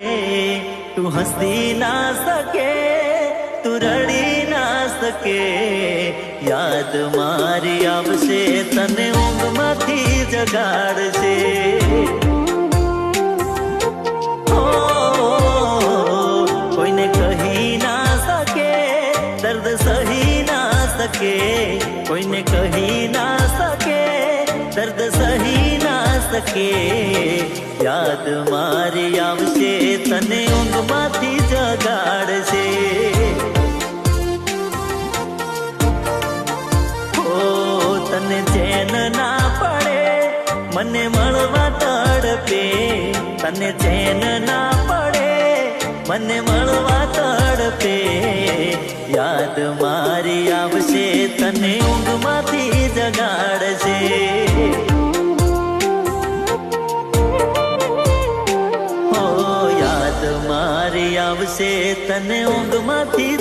તું હસી ના શકે, તું રડી ના સકે યાદ મારી આવશે, તને ઊંઘમાંથી જગાડશે. કોઈને કહી ના શકે, દર્દ સહી ના શકે. કોઈને શકે યાદ મારી આવશે, તને ઊંઘમાંથી જગાડશે ઓ તને ચેન ના પડે, મને મળવા તડપે. તને ચેન ના પડે, મને મળવા તડપે. યાદ મારી આવશે, તને ઊંઘમાંથી યાદ મારી આવશે તને ઊંઘમાંથી